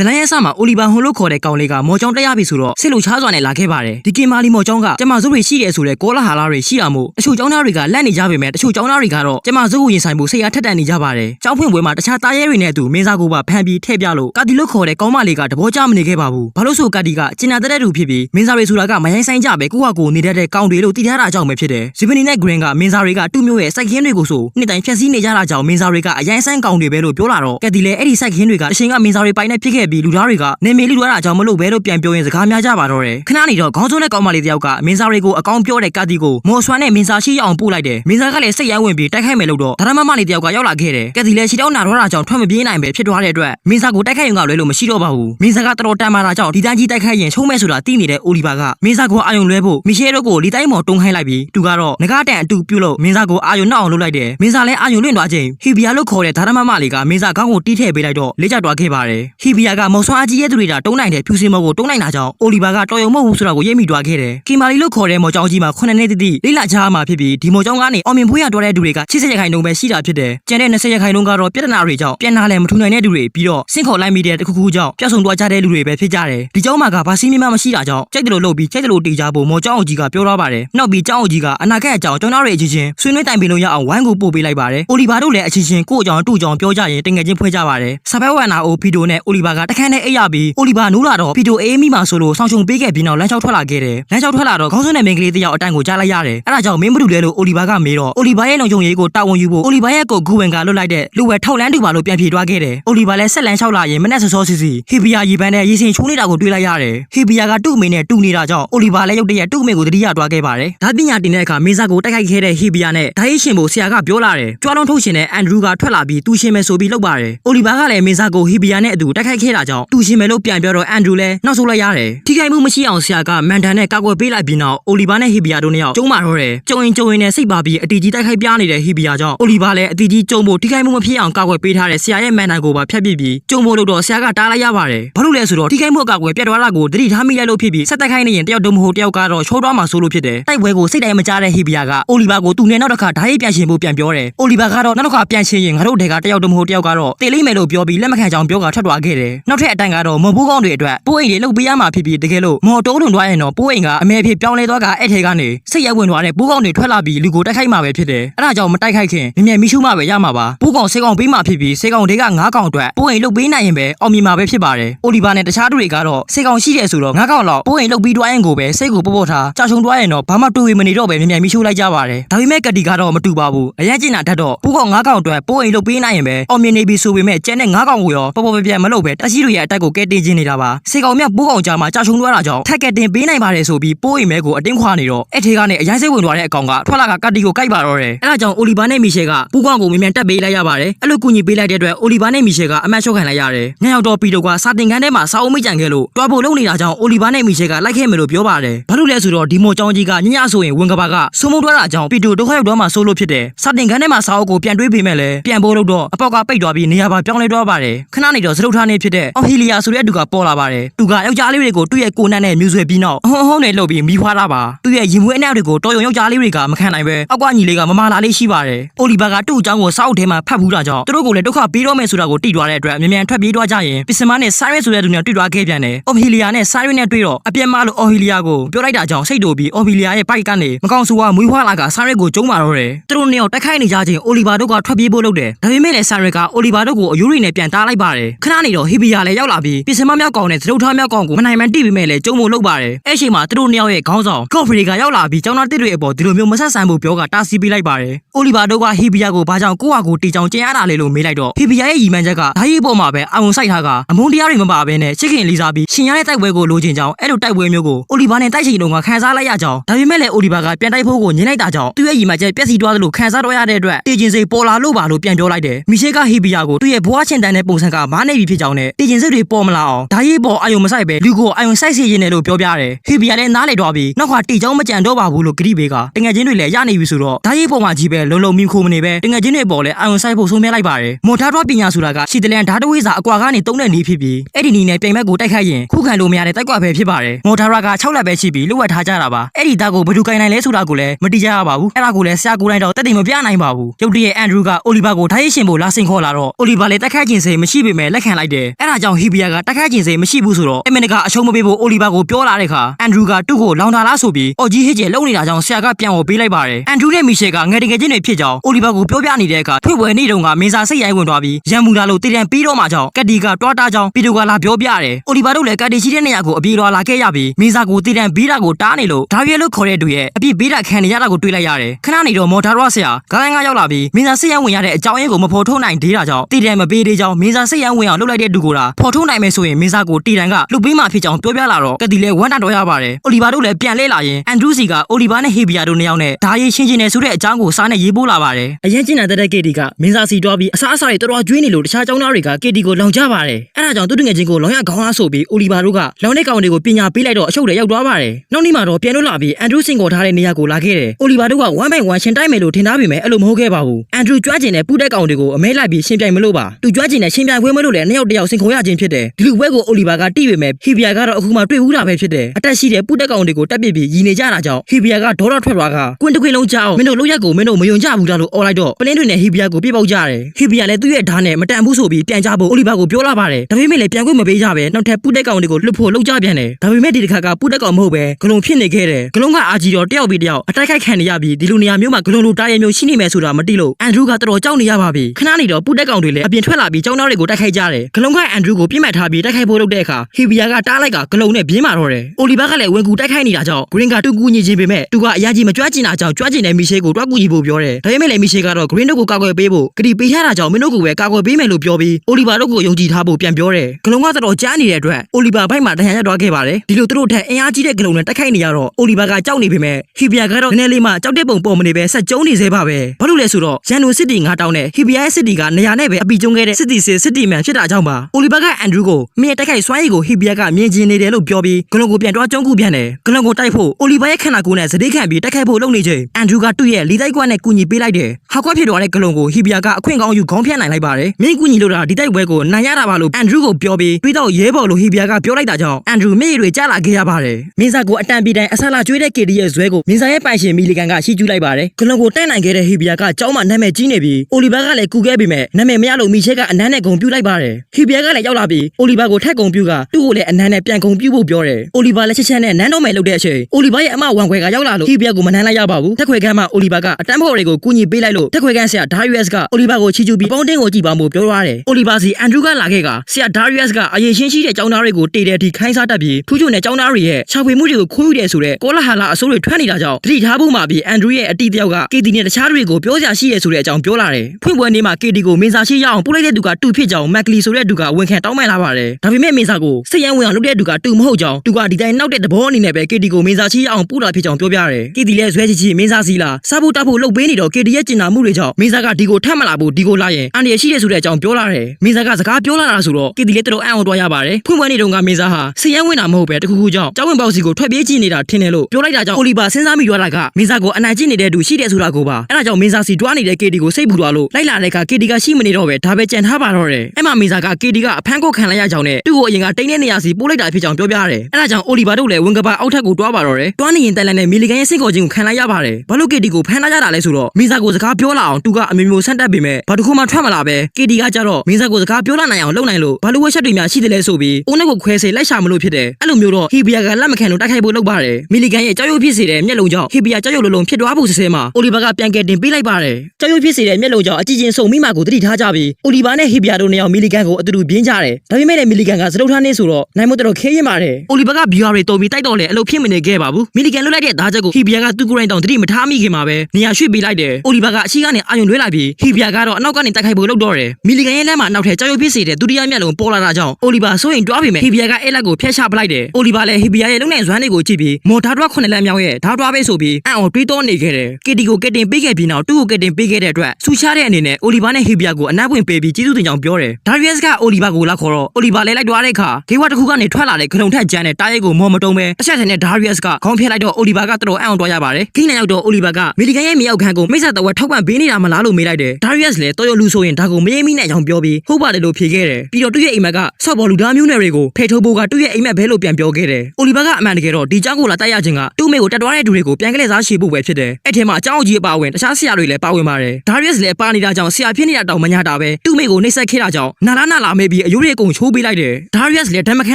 ဇလန်ရဲ့အစမှာအိုလီဗာဟွန်လို့ခေါ်တဲ့ကောင်လေးကမော်ကျောင်းတက်ရပြီဆိုတော့စစ်လုံချားစွာနဲ့လာခဲ့ပါတယ်ဒီကင်မာလီမော်ကျောင်းကကျမစုတွေရှိတယ်ဆိုတဲ့ကောလာဟာလာတွေရှိတာမို့တချို့ကျောင်းသားတွေကလက်နေကြပေမဲ့တချို့ကျောင်းသားတွေကတော့ကျမစုကိုရင်ဆိုင်ဖို့စိတ်အားထက်တန်နေကြပါတယ်ကျောင်းဖွင့်ပွဲမှာတခြားသားရဲတွေနဲ့အတူမင်းစားကိုပါဖမ်းပြီးထည့်ပြလို့ကာတီလို့ခေါ်တဲ့ကောင်းမလေးကတဘောကြမနေခဲ့ပါဘူးဘာလို့ဆိုကာတီကကျင်နာတဲ့သူဖြစ်ပြီးမင်းစားတွေဆိုတာကမရိုင်းဆိုင်ကြပဲကိုဟာကိုနေတတ်တဲ့ကောင်တွေလို့တည်ထားတာကြောင့်ပဲဖြစ်တယ်ဇီဗနီနဲ့ဂရင်းကမင်းစားတွေကတူမျိုးရဲ့စိုက်ခင်းတွေကိုဆိုနှစ်တိုင်းဖြက်စီးနေကြတာကြောင့်မင်းစားတွေကအရိုင်းဆိုင်ကောင်တွေပဲလို့ပြောလာတော့ကက်တီလည်းအဲ့ဒီစိုက်ခင်းတွေကအရှင်ကမင်းစားတွေပိုင်နဲ့ဖြစ်ခဲ့ပြီးလူသားတွေကနေမေလူသွားတာကြောင့်မလို့ပဲလို့ပြန်ပြောရင်စကားများကြပါတော့တယ်ခဏနေတော့ခေါင်းစုံးတဲ့ကောင်မလေးတယောက်ကမင်းစားတွေကိုအကောင်ပြောတဲ့ကာတီကိုမော်ဆွမ်းနဲ့မင်းစားရှိရအောင်ပို့လိုက်တယ်မင်းစားကလည်းစိတ်ရိုင်းဝင်ပြီးတိုက်ခိုက်မယ်လို့တော့ဒါရမမလေးတယောက်ကရောက်လာခဲ့တယ်ကက်တီလည်းခြေတောင်းနာတော့တာကြောင့်ထွက်မပြေးနိုင်ပဲဖြစ်သွားတဲ့အတွက်မင်းစားကိုတိုက်ခိုက်ရင်ကလွဲလို့မရှိတော့ပါဘူးမင်းစားကတော်တော်တန်မာတာကြောင့်ဒီတန်းကြီးတိုက်ခိုက်ရင်ချုံးမဲ့ဆိုတာသိနေတဲ့အိုလီဗာကမင်းစားကိုအာယုံလွဲဖို့မီရှဲတို့ကိုလီတိုင်းမော်တုံးခိုင်းလိုက်ပြီးသူကတော့ငကားတန်အတူပြုတ်လို့မင်းစားကိုအာယုံနောက်အောင်လုပ်လိုက်တယ်မင်းစားလည်းအာယုံလွင့်သွားချိန်ဟီဘီယာလို့ခေါ်တဲ့ဒါရမမလေးကမင်းစားခေါင်းကိုတီးထည့်ပေးလိုက်တော့လေးကျသွားခဲ့ပါတယ်ဟီဘီယာကမော်ဆွမ်းအကြီးရဲ့သူတွေကတုံးနိုင်တဲ့ဖြူစင်မော်ကိုတုံးနိုင်တာကြောင့်အိုလီဗာကတော်ရုံမဟုတ်ဘူးဆိုတာကိုရိပ်မိသွားခဲ့တယ်ကီမာလီလို့ခေါ်တဲ့မော်ကျောင်းကြီးမှာ9နှစ်တိတိလေးလာချားမှာဖြစ်ပြီးဒီမော်ကျောင်းကနေအောင်မြင်ဖွေးရတော်တဲ့သူတွေက80ရခိုင်နှုန်းပဲရှိတာဖြစ်တယ်ကျန်တဲ့20ရခိုင်နှုန်းကတော့ပြဿနာတွေကြောင့်ပြန်လာလည်းမထူနိုင်တဲ့သူတွေပြီးတော့စင့်ခေါ်လိုက်မိတဲ့တခုခုကြောင့်ပြတ်ဆုံသွားကြတဲ့လူတွေပဲဖြစ်ကြတယ်ဒီကျောင်းမှာကဘာစီးမီမမရှိတာကြောင့်ကြိုက်တယ်လို့လုပ်ပြီးကြိုက်တယ်လို့တေချဖို့မော်ကျောင်းအကြီးကပြောထားပါတယ်နောက်ပြီးကျောင်းအကြီးကအနာဂတ်အကြောင်းကျောင်းသားတွေအချင်းချင်းဆွေးနွေးတိုင်ပင်လို့ရအောင်ဝိုင်းကိုပို့ပေးလိုက်ပါတယ်အိုလီဗာတို့လည်းအချင်းချင်းကိုယ့်အကြောင်းတူ့အကြောင်းပြောကြရင်တငယ်ချင်းဖွဲ့ကြပါတယ်ဆပ်ဘဲဝမ်နာအိုဖီတိုနဲ့အိုလီဗာကတခန်းနဲ့အိပ်ရပြီးအိုလီဗာနိုးလာတော့ဖီတိုအေးမိမှာဆိုလို့ဆောင်းချုံပေးခဲ့ပြီးနောက်လမ်းလျှောက်ထွက်လာခဲ့တယ်လမ်းလျှောက်ထွက်လာတော့ခေါင်းစွန်းတဲ့မိန်းကလေးတစ်ယောက်အတန်းကိုကြားလိုက်ရတယ်အဲ့ဒါကြောင့်မင်းမတူလဲလို့အိုလီဗာကမေးတော့အိုလီဗာရဲ့လုံခြုံရေးကိုတာဝန်ယူဖို့အိုလီဗာရဲ့ကိုဂူဝင်ကလွတ်လိုက်တဲ့လူဝဲထောက်လန်းတူပါလို့ပြန်ပြေသွားခဲ့တယ်အိုလီဗာလည်းဆက်လန်းလျှောက်လာရင်မနဲ့စောစောစီစီဟီဘီယာရေပန်းနဲ့ရေစင်ချိုးနေတာကိုတွေ့လိုက်ရတယ်ဟီဘီယာကတူ့အမေနဲ့တူနေတာကြောင့်အိုလီဗာလည်းရုတ်တရက်တူ့အမေကိုတတိယတွားခဲ့ပါတယ်ဒါပညာတင်တဲ့အခါမေဇာကိုတိုက်ခိုက်ခဲ့တဲ့ဟီဘီယာနဲ့ဓာတ်ရည်ရှင်ဖို့ဆရာကပြောလာတယ်ကြွားလုံးထုတ်ရှင်တဲ့အန်ဒရူးကထွက်လာပြီးတူရှင်မယ်ဆိုပြီးလုပ်ပါတယ်အိုလီဗာကလည်းမေဇာကိုဟီဘီယာနဲ့အတူတိုက်ခိုက်ခဲ့တာကြောင့်တူရှင်မယ်လို့ပြန်ပြောတော့အန်ဒရူးလည်းနောက်ဆုတ်လိုက်ရတယ်ထိခိုက်မှုမရှိအောင်ဆရာကမန်တန်နဲ့ကာကွယ်ပေးလိုက်ပြီးနောက်အိုလီဗာနဲ့ဟီဘီယာတို့နှစ်ယောက်ကျုံးမာတော့တယ်ကျုံရင်ကျုံရင်နဲ့စိတ်ပါပြီးအတီကြီးတိုက်ခိုက်ပြနေတဲ့ဟီဘီယာကြောင့်အိုလီဗာလည်းအတီကြီးကျုံဖို့ထိခိုက်မှုမဖြစ်အောင်ကာကွယ်ပေးထားတဲ့ဆရာရဲ့မန်တန်ကိုပါဖျက်ပစ်ပြီးကျုံဖို့လို့တော့ဆရာကတားလိုက်ရပါတယ်ဘာလို့လဲဆိုတော့ထိခိုက်မှုကာကွယ်ပြတ်သွားတာကိုတတိထားမိလိုက်လို့ဖြစ်ပြီးဆက်တိုက်ခိုင်းနေရင်တယောက်တော့မဟုတ်တယောက်ကတော့ချိုးသွားမှာဆိုလို့ဖြစ်တယ်တိုက်ပွဲကိုစိတ်တိုင်းမကြားတဲ့ဟီဘီယာကအိုလီဗာကိုသူနဲ့နောက်တစ်ခါဓာတ်ရိပ်ပြန်ရှင်ဖို့ပြန်ပြောတယ်အိုလီဗာကတော့နောက်တစ်ခါပြန်ရှင်ရင်ငါတို့တဲကတယောက်တော့မဟုတ်တယောက်ကတော့တေးလိမ့်မယ်လို့ပြောပြီးလက်မခံကြောင်ပြောကထွက်သွားခဲ့တယ်နောက်ထပ်အတိုင်းကတော့မော်ဘူးကောင်းတွေအတွက်ပိုးအိမ်တွေလှုပ်ပေးရမှာဖြစ်ပြီးတကယ်လို့မော်တိုးလွန်သွားရင်တော့ပိုးအိမ်ကအမေဖြစ်ပြောင်းလဲသွားကအဲ့ထဲကနေစိတ်ရက်ဝင်သွားတဲ့ပိုးကောင်းတွေထွက်လာပြီးလူကိုတိုက်ခိုက်မှာပဲဖြစ်တယ်အဲ့ဒါကြောင့်မတိုက်ခိုက်ခင်မြင်မြင်မိရှုမှပဲရမှာပါပိုးကောင်ဆေးကောင်ပေးမှာဖြစ်ပြီးဆေးကောင်တွေကငါးကောင်အတွက်ပိုးအိမ်လှုပ်ပေးနိုင်ရင်ပဲအောင်မြင်မှာပဲဖြစ်ပါတယ်အိုလီဗာနဲ့တခြားသူတွေကတော့ဆေးကောင်ရှိတယ်ဆိုတော့ငါးကောင်လောက်ပိုးအိမ်လှုပ်ပြီးတွားရင်ကိုပဲစိတ်ကိုပေါ့ပေါ့ထားကြာရှုံတွားရင်တော့ဘာမှတူဝေမနေတော့ပဲမြင်မြင်မိရှုလိုက်ကြပါတယ်ဒါပေမဲ့ကတိကတော့မတူပါဘူးအရင်ကျင်တာတတ်တော့ပိုးကောင်ငါးကောင်အတွက်ပိုးအိမ်လှုပ်ပေးနိုင်ရင်ပဲအောင်မြင်နေပြီဆိုပေမဲ့ကျန်တဲ့ငါးကောင်ကိုရောပေါ့ပေါ့ပြပြမလုပ်ပဲတရှိတွေရဲ့အတက်ကိုကဲတင်ခြင်းနေတာပါဆေးကောင်မြတ်ပိုးကောင်ကြားမှာကြာရှုံတွားတာကြောင့်ထက်ကတင်ပေးနိုင်ပါတယ်ဆိုပြီးပိုးအိမ်မဲကိုအတင်းခွာနေတော့အဲ့ထဲကနေအရင်စိတ်ဝင်သွားတဲ့အကောင်ကထွက်လာကကတ်တီကိုကိုက်ပါတော့တယ်အဲ့ဒါကြောင့်အိုလီဗာနဲ့မီရှယ်ကပိုးကောင်ကိုမြင်မြန်တက်ပေးလိုက်ရပါတယ်အဲ့လိုကူညီပေးလိုက်တဲ့အတွက်အိုလီဗာနဲ့မီရှယ်ကအမတ်ရှော့ခံလိုက်ရတယ်ညရောက်တော့ပီတိုကစာတင်ခန်းထဲမှာစာအုပ်မိကြံခဲ့လို့တွားဖို့လုပ်နေတာကြောင့်အိုလီဗာနဲ့မီရှယ်ကလိုက်ခဲ့မယ်လို့ပြောပါတယ်ဘာလို့လဲဆိုတော့ဒီမော်ကျောင်းကြီးကညညဆိုရင်ဝင်ကဘာကစိုးမုံတွားတာကြောင့်ပီတိုဒုက္ခရောက်တော့မှဆိုးလို့ဖြစ်တယ်စာတင်ခန်းထဲမှာစာအုပ်ကိုပြန်တွေးပေးမယ်လေပြန်ဖို့လို့တော့အပေါက်ကပိတ်သွားပြီးနေရာပါပြောင်းလဲသွားပါတယ်ခဏနေတော့စရုပ်ထားနေဖြစ်တဲ့အော်ဟီလီယာဆိုတဲ့သူကပေါ်လာပါတယ်သူကယောက်ျားလေးတွေကိုသူ့ရဲ့ကိုနတ်နဲ့မြူဆွဲပြီးနောက်အဟုံးဟုံးနဲ့လှုပ်ပြီးမိဖွားတာပါသူ့ရဲ့ရင်မွေးအနောက်တွေကိုတော်ရုံယောက်ျားလေးတွေကမခံနိုင်ပဲအောက်ကညီလေးကမမလာလေးရှိပါတယ်အိုလီဗာကသူ့အကြောင်းကိုစောက်ထဲမှာဖတ်ဘူးတာကြောင့်သူတို့ကိုလည်းဒုက္ခပေးတော့မယ်ဆိုတာကိုတိသွားတဲ့အတွက်မြန်မြန်ထွက်ပြေးသွားကြရင်ပစ္စမနဲ့ဆိုင်ရဲဆိုတဲ့သူနဲ့တွေ့သွားခဲ့ပြန်တယ်အော်ဟီလီယာနဲ့ဆိုင်ရဲနဲ့တွေ့တော့အပြက်မလို့အော်ဟီလီယာကိုပြောလိုက်တာကြောင့်စိတ်တူပြီးအော်ဟီလီယာရဲ့ပိုက်ကနေမကောင်းဆိုးကမွေးဖွားလာကဆိုင်ရဲကိုကျုံးမာတော့တယ်သူတို့နှစ်ယောက်တိုက်ခိုက်နေကြချင်းအိုလီဗာတို့ကထွက်ပြေးဖို့လုပ်တယ်ဒါပေမဲ့လည်းဆိုင်ရဲကအိုလီဗာတို့ကိုအယူရီနဲ့ပြန်တားလိုက်ပါတယ်ခဏနေတော့ဟီဘီယာလည်းရောက်လာပြီးပစ္စမမြောက်ကောင်နဲ့သရုပ်ထားမြောက်ကောင်ကိုမနိုင်မှန်တိပြီးမဲ့လည်းကျုံဖို့လုပ်ပါတယ်အဲ့ချိန်မှာသူတို့နှစ်ယောက်ရဲ့ခေါင်းဆောင်ကော့ဖရီကရောက်လာပြီးကျောင်းသားတစ်တွေအပေါ်ဒီလိုမျိုးမဆက်ဆံဖို့ပြောကတားဆီးပေးလိုက်ပါတယ်အိုလီဗာတို့ကဟီဘီယာကိုဘာကြောင့်ကိုယ့်ဟာကိုယ်တီချောင်ကျင်းရတာလဲလို့မေးလိုက်တော့ဟီဘီယာရဲ့ရည်မှန်းချက်ကဓာတ်ရိပ်ပေါ်မှာပဲအုံဆိုင်ထားကအမုန်းတရားတွေမပါဘဲနဲ့ချစ်ခင်လေးစားပြီးရှင်ရတဲ့တိုက်ပွဲကိုလိုချင်ကြောင်းအဲ့လိုတိုက်ပွဲမျိုးကိုအိုလီဗာနဲ့တိုက်ချိန်တုန်းကခန်းစားလိုက်ရကြောင်းဒါပေမဲ့လည်းအိုလီဗာကပြန်တိုက်ဖို့ကိုညှိလိုက်တာကြောင့်သူ့ရဲ့ရည်မှန်းချက်ပြက်စီးသွားသလိုခန်းစားတော့ရတဲ့အတွက်တေဂျင်စိတ်ပေါ်လာလို့ပါလို့ပြန်ပြောလိုက်တယ်မီရှေကဟီဘီယာကိုသူ့ရဲ့ဘွားချင်တန်တဲ့ပုံစံကမားနေပြီဖြစ်ကြောင်းနဲ့တေဂျင်စိတ်တွေပေါ်မလာအောင်ဓာတ်ရိပ်ပေါ်အယုံမဆိုင်ပဲလူကိုအယုံဆိုင်စေခြင်းနဲ့လို့ပြောပြတယ်ဟီဘီယာလည်းနားလေတော့ပြီးနောက်ခါတေချောင်းမကြံတော့ပါဘူးလို့ဂရိဘေးကတငယ်ချင်းတွေလည်းရနေပြီဆိုတော့ဓာတ်ရိပ်ပေါ်မှာကြီးပဲလုံလုံမိခိုးမနေပဲတငယ်ချင်းတွေပေါ်လည်းအယုံဆိုင်ဖို့ဆုံးဖြတ်လိုက်ပါတယ်မော်တာတော့ပညာဆိုတာကရှီတလန်ဓာတ်တဝိစာအကွာကနေတုံးတဲ့နီးဖြစ်ပြီးအဲ့ဒီနီးနဲ့ပြိုင်ဘက်ကိုတိုက်ခိုက်ရင်ခုခံလို့မရတဲ့တိုက်ကွက်ပဲဖြစ်ပါတယ်မော်တာရာက6လက်ပဲရှိပြီးလွတ်ဝက်ထားကြတာပါအဲ့ဒီဓာတ်ကိုဘယ်သူကင်နိုင်လဲဆိုတာကိုလည်းမတိကြရပါဘူးအဲ့ဒါကိုလည်းဆရာကိုယ်တိုင်တော့တက်တယ်မပြနိုင်ပါဘူးရုတ်တရက်အန်ဒရူးကအိုလီဗာကိုဓာတ်ရိပ်ရှင်ဖို့လာဆင်ခေါ်လာတော့အိုလီဗာလည်းတိုက်ခိုက်ခြင်းစိတ်မရှိပေမဲ့လက်ခံလိုက်တယ်အဲ့ဒါဒါကြောင့်ဟီဘီယာကတိုက်ခိုက်ခြင်းစိတ်မရှိဘူးဆိုတော့အမင်ကအရှုံးမပေးဖို့အိုလီဗာကိုပြောလာတဲ့အခါအန်ဒရူကသူ့ကိုလောင်တာလားဆိုပြီးအော်ကြီးဟစ်ကျဲလုံနေတာကြောင့်ဆရာကပြန်ဝပေးလိုက်ပါတယ်အန်ဒရူနဲ့မီရှယ်ကငယ်တကယ်ချင်းတွေဖြစ်ကြောင်းအိုလီဗာကိုပြောပြနေတဲ့အခါဖွင့်ပွဲနေ့တုန်းကမင်းစားစိတ်ရိုင်းဝင်သွားပြီးရန်မူလာလို့တည်တံပြီးတော့မှကြောင့်ကက်တီကတွားတာကြောင့်ပီတိုကလာပြောပြတယ်အိုလီဗာတို့လည်းကက်တီရှိတဲ့နေရာကိုအပြေလွာလာခဲ့ရပြီးမင်းစားကိုတည်တံပြီးတာကိုတားနေလို့ဒါရီယဲလို့ခေါ်တဲ့သူရဲ့အပြစ်ပေးတာခံနေရတာကိုတွေ့လိုက်ရတယ်ခဏနေတော့မော်တာရောဆရာဂိုင်းကရောက်လာပြီးမင်းစားစိတ်ရိုင်းဝင်ရတဲ့အကြောင်းရင်းကိုမဖော်ထုတ်နိုင်သေးတာကြောင့်တည်တံမပေးသေးကြောင်းမင်းစားစိတ်ရိုင်းဝင်အောင်လုပ်လိုက်တဲ့သူကိုလာဖော်ထုတ်နိုင်မယ်ဆိုရင်မင်းစားကိုတီတံကလုတ်ပေးမှဖြစ်ကြောင်းပြောပြလာတော့ကက်တီလည်းဝမ်းတာတော်ရပါတယ်အိုလီဗာတို့လည်းပြန်လဲလာရင်အန်ဒရူးစီကအိုလီဗာနဲ့ဟေဘီယာတို့နှစ်ယောက်နဲ့ဒါရီရှင်းချင်းနေဆိုတဲ့အကြောင်းကိုစားနဲ့ရေးပို့လာပါတယ်အရင်ကျင်တဲ့ကေတီကမင်းစားစီတွားပြီးအစားအစာတွေတော်တော်ကျွေးနေလို့တခြားကျောင်းသားတွေကကေတီကိုလောင်ကြပါတယ်အဲဒါကြောင့်သူတငယ်ချင်းကိုလောင်ရခေါင်းအားဆိုပြီးအိုလီဗာတို့ကလောင်တဲ့ကောင်တွေကိုပညာပေးလိုက်တော့အရှုပ်တွေရောက်သွားပါတယ်နောက်နေ့မှာတော့ပြန်လို့လာပြီးအန်ဒရူးစင်ကိုထားတဲ့နေရာကိုလာခဲ့တယ်အိုလီဗာတို့က1 by 1ရှင်တိုက်မယ်လို့ထင်ထားပေမဲ့အဲ့လိုမဟုတ်ခဲ့ပါဘူးအန်ဒရူးကြွားကျင်တဲ့ပူတဲ့ကောင်တွေကိုအမဲလိုက်ပြီးရှင်းပြိုင်မလို့ပါသူကြွားကျင်တဲ့ရှင်းပြိုင်ခွင့်မလို့လည်းနှစ်ယောက်တစ်ယောက်စင်ခုံရခြင်းဖြစ်တယ်ဒီလိုဘွဲကိုအိုလီဗာကတိပေမဲ့ဟီဘီယာကတော့အခုမှတွေ့ဦးတာပဲဖြစ်တယ်အတက်ရှိတဲ့ပူတဲ့ကောင်တွေကိုတက်ပစ်ပြီးရည်နေကြတာကြောင့်ဟီဘီယာကဒေါ်တော်ထွက်သွားကကွင်းတစ်ခွင်လုံးကြောက်မင်းတို့လောက်ရက်ကိုမင်းတို့မယုံကြဘူးလားလို့អော်လိုက်တော့ပလင်းတွေနဲ့ဟီဘီယာကိုပြစ်ပေါက်ကြတယ်ဟီဘီယာလည်းသူ့ရဲ့ဓာတ်နဲ့မတန်ဘူးဆိုပြီးပြန်ကြဖို့အိုလီဗာကိုပြောလာပါတယ်ဒါပေမဲ့လည်းပြန်ခွင့်မပေးကြပဲနောက်ထပ်ပူတဲ့ကောင်တွေကိုလွတ်ဖို့လှုပ်ကြပြန်တယ်ဒါပေမဲ့ဒီတစ်ခါကပူတဲ့ကောင်မဟုတ်ပဲဂလုံဖြစ်နေခဲ့တယ်ဂလုံကအာကြီးတော့တယောက်ပြီးတယောက်အတိုက်ခိုက်ခံနေရပြီးဒီလိုနေရာမျိုးမှာဂလုံလိုတားရဲမျိုးရှိနေမယ်ဆိုတာမသိလို့အန်ဒရူးကတော်တော်ကြောက်နေရပါပြီခဏနေတော့ပူတဲ့ကောင်တွေလည်းအပြင်ထွက်လာပြီးကျောင်းသားတွေကိုတိုက်ခိုက်ကြတယ်ဂလုံကအန်ဒရူးကိုပြစ်မှတ်ထားပြီးတိုက်ခိုက်ဖို့လုပ်တဲ့အခါဟီဘီယာကတားလိုက်ကဂလုံနဲ့ပြင်းမာတော့တယ်အိုလီဗာကလည်းဝင်ကူတိုက်ခိုက်နေတာကြောင့်ဂရင်းကတူကူညီခြင်းပေမဲ့သူကအရာကြီးမကြွားကျင်တာကြောင့်ကြွားကျင်တဲ့မီရှဲကိုတွားကူညီဖို့ပြောတယ်ဒါပေမဲ့လည်းမီရှဲကတော့ဂရင်းတို့ကိုကာကွယ်ပေးဖို့ဂရီပေးရတာကြောင့်မင်းတို့ကိုပဲကာကွယ်ပေးမယ်လို့ပြောပြီးအိုလီဗာတို့ကိုယုံကြည်ထားဖို့ပြန်ပြောတယ်ဂလုံကတော်တော်ကြားနေတဲ့အတွက်အိုလီဗာဘိုက်မှာတဟန်ရသွားခဲ့ပါတယ်ဒီလိုသူတို့ထက်အင်အားကြီးတဲ့ဂလုံနဲ့တိုက်ခိုက်နေရတော့အိုလီဗာကကြောက်နေပေမဲ့ဟီဘီယာကတော့နည်းနည်းလေးမှကြောက်တဲ့ပုံပေါ်မနေပဲဆက်ကျုံးနေသေးပါပဲဘာလို့လဲဆိုတော့ရန်နိုစစ်တီ9တောင်းနဲ့ဟီဘီယာရဲ့စစ်တီကနေရာနဲ့ပဲအပီကျုံးခဲ့တဲ့စစ်တီစစ်စစ်တီမန်ဖြစ်တာကြောင့်ပါအိုလီဗာကအန်ဒရူးကိုမင်းရဲ့တိုက်ခိုက်စွမ်းရည်ကိုဟီဘီယာကမြင်ကျင်နေတယ်လို့ပြောပြီးဂလုံကိုပြန်တွားကျုံးကူပြန်တယ်ဂလုံကိုတိုက်ဖို့အိုလီဗာရဲ့ခန္ဓာကိုယ်နဲ့စတိခံပြီးတိုက်ခိုက်ဖို့လုပ်နေချိန်အန်ဒရူးကသူ့ရဲ့လီတိုက်ကွက်နဲ့ကူညီပေးလိုက်တယ်ဟာကွက်ဖြစ်သွားတဲ့ဂလုံကိုဟီဘီယာကအခွင့်ကောင်းယူခေါင်းဖြတ်နိုင်လိုက်ပါတယ်မင်းကူညီလို့တာဒီတိုက်ပွဲကိုနိုင်ရတာပါလို့အန်ဒရူးကိုပြောပြီးတွေးတော့ရဲဘော်လို့ဟီဘီယာကပြောလိုက်တာကြောင့်အန်ဒရူးမျက်ရည်တွေကျလာခဲ့ရပါတယ်မင်းစားကိုအတန်ပီတိုင်းအဆလာကျွေးတဲ့ကေဒီရဲ့ဇွဲကိုမင်းစားရဲ့ပိုင်ရှင်မီလီကန်ကရှိကျူးလိုက်ပါတယ်ဂလုံကိုတိုက်နိုင်ခဲ့တဲ့ဟီဘီယာကကျောင်းမှာနာမည်ကြီးနေပြီးအိုလီဗာကလည်းကူခဲ့ပေမဲ့နာမည်မရလို့မီရှဲကအနမ်းနဲ့ဂုံပြူလိုက်ပါတယ်ဟီဘီယာကလည်းရောက်လာပြီးအိုလီဗာကိုထက်ဂုံပြူကသူ့ကိုလည်းအနမ်းနဲ့ပြန်ဂုံပြူဖို့ပြောတယ်အိုလီဗာလည်းချက်ချက်နဲ့နန်းတော်မယ်လုပ်တဲ့အချိန်အိုလီဗာရဲ့အမဝန်ခွဲကရောက်လာလို့ဟီဘီယာကိုမနှမ်းလိုက်ရပါဘူးတက်ခွေခန်းမှာအိုလီဗာကအတန်းဖော်တွေကိုကူညီပေးလိုက်လို့တက်ခွေခန်းဆရာဒါရီယက်စ်ကအိုလီဗာကိုချီကျူပြီးပေါင်းတင်းကိုကြည့်ပါမို့ပြောရတယ်အိုလီဗာစီအန်ဒရူးကလာခဲ့ကဆရာဒါရီယက်စ်ကအရေးရှင်းရှိတဲ့ကျောင်းသားတွေကိုတေတဲ့အထိခိုင်းစားတတ်ပြီးထူးချွန်တဲ့ကျောင်းသားတွေရဲ့ရှာဖွေမှုတွေကိုခိုးယူတယ်ဆိုတဲ့ကောလာဟာလာအစိုးတွေထွက်နေတာကြောင့်တတိထားဖို့မှာပြီးအန်ဒရူးရဲ့အတီးတယောက်ကကေတီနဲ့တခြားတွေကိုပြောစရာရှိရဆိုတဲ့အကြောင်းပြောလာတယ်ဖွင့်ပွဲနေ့မှာကေတီကိုမင်းစာရှိရအောင်ပို့လိုက်တဲ့သူကတူဖြစ်ကြောင်းမက်ကလီဆိုတဲ့သူကဝန်ခံတောင်းပန်လာပါတယ်ဒါပေမဲ့မင်းစာကိုစိတ်ရမ်းဝင်အောင်လုပ်တဲ့သူကတူမဟုတ်ကြောင်းသူကဒီတိုင်းနောက်တဲ့သဘောအနေနဲ့ပဲကေတီကိုမင်းစာရှိရအောင်ပို့လာဖြစ်ကြောင်းပြောပြတယ်ကေတီလည်းဇွဲချီချီမင်းစာစီလာစားဖို့တောက်ဖို့လုပ်ပေးနေတော့ကေတီရဲ့ကျင်နာမှုတွေကြောင့်မင်းစာကဒီကိုထပ်မလာဘူးဒီကိုလာရင်အန်ဒီရရှိတဲ့ဆိုတဲ့အကြောင်းပြောလာတယ်မင်းစာကစကားပြောလာတာဆိုတော့ကေတီလည်းတော်တော်အံ့ဩသွားရပါတယ်ဖွင့်ပွဲနေ့တုန်းကမင်းစာဟာစိတ်ရမ်းဝင်တာမဟုတ်ပဲတခုခုကြောင့်ကျောင်းဝင်ပေါက်စီကိုထွက်ပြေးကြည့်နေတာထင်တယ်လို့ပြောလိုက်တာကြောင့်အိုလီဗာစဉ်းစားမိသွားတာကမင်းစာကိုအနိုင်ကျင့်နေတဲ့သူရှိတယ်ဆိုတာကိုပါအဲ့ဒါကြောင့်မင်းစာစီတွားနေတဲ့ကေတီကိုစိတ်ပူသွားလို့လိုက်လာတဲ့ကကေတီကရှိမနေတော့ပဲဒါပဲကြံထားပါတော့တယ်အဲ့မှာမင်းစာကကေတီကအဖမ်းကိုခံလိုက်ရကြောင်းနဲ့သူ့ကိုအရင်ကတိန်းတဲ့နေရာစီပို့လိုက်တာဖြစ်ကြောင်းပြောပြတယ်အဲ့ဒါကြောင့်အိုလီဗာတို့လည်းဝင်ကပါအောက်ထပ်ကိုတွားပါတော့တယ်တွားနေရင်တန်လန်နဲ့မီလီကန်ရဲ့စိတ်ခေါ်ခြင်းကိုခံလိုက်ရပါတယ်ဘာလို့ကေတီကိုဖမ်းလာကြတာလဲဆိုတော့မင်းစာကိုစကားပြောလာအောင်သူကအမျိုးမျိုးဆန့်တက်ပေမဲ့ဘာတစ်ခုမှထွက်မလာပဲကေတီကကြတော့မင်းစာကိုစကားပြောလာနိုင်အောင်လုပ်နိုင်လို့ဘာလို့ဝက်ချက်တွေများရှိတယ်လဲဆိုပြီးအိုးနဲ့ကိုခွဲစေလိုက်ရှာမလို့ဖြစ်တယ်အဲ့လိုမျိုးတော့ဟီဘီယာကလက်မခံလို့တိုက်ခိုက်ဖို့လုပ်ပါတယ်မီလီကန်ရဲ့ကြောက်ရွံ့ဖြစ်စေတဲ့မျက်လုံးကြောင့်ဟီဘီယာကြောက်ရွံ့လုံးလုံးဖြစ်သွားဖို့စစဲမှာအိုလီဗာကပြန်ကယ်တင်ပေးလိုက်ပါတယ်ကြောက်ရွံ့ဖြစ်စေတဲ့မျက်လုံးကြောင့်အကြည့်ချင်းစုံမိမှကိုတတိထားကြပြီးအိုလီဗာနဲ့ဟီဘီယာတို့နှစ်ယောက်မီလီကန်ကိုအတူတူပြင်းကြတယ်ဒါပေမဲ့လည်းမီလီကန်ကစတုထားနေဆိုတော့နိုင်မတော်ခဲရင်ပါတယ်အိုလီဗာကဘီယာတွေတုံပြီးတိုက်တော့လေအလုပ်ဖြစ်မနေခဲ့ပါဘူးမီလီကန်လွတ်လိုက်တဲ့သားချက်ကိုဟီဘီယာကသူ့ကိုယ်တိုင်တောင်တတိမထားမိခင်မှာပဲနေရာရွှေ့ပေးလိုက်တယ်အိုလီဗာကအရှိကနေအာယုံလွှဲလိုက်ပြီးဟီဘီယာကတော့အနောက်ကနေတိုက်ခိုက်ဖို့လုပ်တော့တယ်မီလီကန်ရဲ့လက်မှာနောက်ထပ်ကြောက်ရွံ့ဖြစ်စေတဲ့ဒုတိယမျက်လုံးပေါ်လာတာကြောင့်အိုလီဗာစိုးရင်တွားပေမဲ့ဟီဘီယာကအဲ့လက်ကိုဖျက်ချပလိုက်တယ်အိုလီဗာလည်းဟီဘီယာရဲ့လုံနဲ့ဇွမ်းတွေကိုကြည့်ပြီးမော်ဒါတွားခုနှစ်လက်မြောက်ရဲ့ဓာတ်တွားပဲဆိုပြီးအံ့ဩတွေးတောနေခဲ့တယ်ကီတီကိုကက်တင်ပေးခဲ့ပြီးနောက်သူ့ကိုကက်တင်ပေးခဲ့တဲ့အတွက်ဆူရှားတဲ့အနေနဲ့အိုလီဗာနဲ့ဟီဘီယာကိုအနားပွင့်ပေးပြီးကျေးဇူးတင်ကြောင်းပြောတယ်ဒါရီယက်စ်ကအိုလီဗာကိုလာခေါ်တော့အိုလီဗာလည်းလိုက်တွားတဲ့အခါဒေဝတစ်ခုကနေထွက်လာတဲ့ခလုံထက်ကျန်တဲ့တားရဲကိုမော်မတုံးပဲတစ်ချက်တည်းနဲ့ဒါရီယက်စ်ကခေါင်းဖျက်လိုက်တော့အိုလီဗာကတော်တော်အံ့ဩသွားရပါတယ်ခိနေရောက်တော့အိုလီဗာကမီလီကန်ရဲ့မြေအောက်ခန်းကိုမိတ်ဆက်တော်ထောက်ပံ့ပေးနေတာမလားလို့မေးလိုက်တယ်ဒါရီယက်စ်လည်းတော်ရလူဆိုရင်ဒါကိုမရေးမိနဲ့အကြောင်းပြောပြီးဟုတ်ပါတယ်လို့ဖြေခဲ့တယ်ပြီးတော့သူ့ရဲ့အိမ်မက်ကဆော့ဘော်လူသားမျိုးနွယ်တွေကိုဖေထုတ်ဖို့ကသူ့ရဲ့အိမ်မက်ဘဲလို့ပြန်ပြောခဲ့တယ်အိုလီဗာကအမှန်တကယ်တော့ဒီเจ้าကိုလာတိုက်ရခြင်းကသူ့မိကိုတက်သွားတဲ့သူတွေကိုပြန်ကလေးစားရှိဖို့ပဲဖြစ်တယ်အဲ့ထဲမှာအเจ้าကြီးအပါဝင်တခြားဆရာတွေလည်းပါဝင်ပါတယ်ဒါရီယက်စ်လည်းပါနေတာကြောင့်ဆရာဖြစ်နေတာတောင်မညာတာပဲသူ့မိကိုနှိပ်စက်ခဲ့တာကြောင့်နာလာနာလာမေး ပြီးအယိုးတွေအကုန်ချိုးပေးလိုက်တယ်ဒါရီယက်လည်းဓမ္မခံ